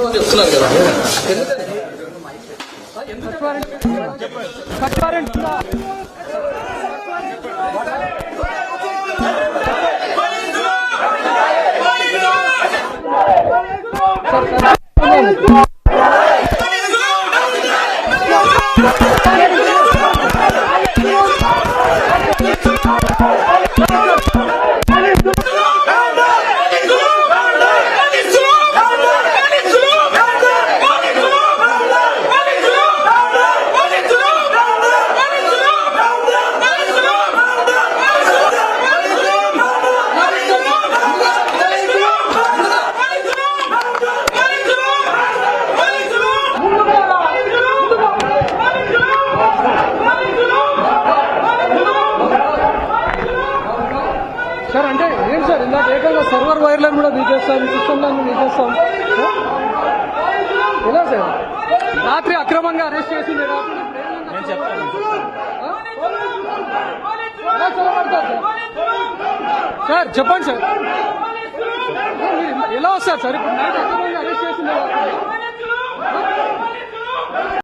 తీసుకుంటామని చెప్తున్నారు కదా. ఎందుకని సార్ అంటే ఏం సార్ ఇందాక ఏకంగా సర్వర్ వైర్లను కూడా బీకేస్తాం సిస్టమ్లను బీకేస్తాం ఎలా సార్? రాత్రి అక్రమంగా అరెస్ట్ చేసింది నేను చెప్తాను సార్? చెప్పండి సార్. ఎలా వస్తారు సార్? ఇప్పుడు అరెస్ట్ చేసింది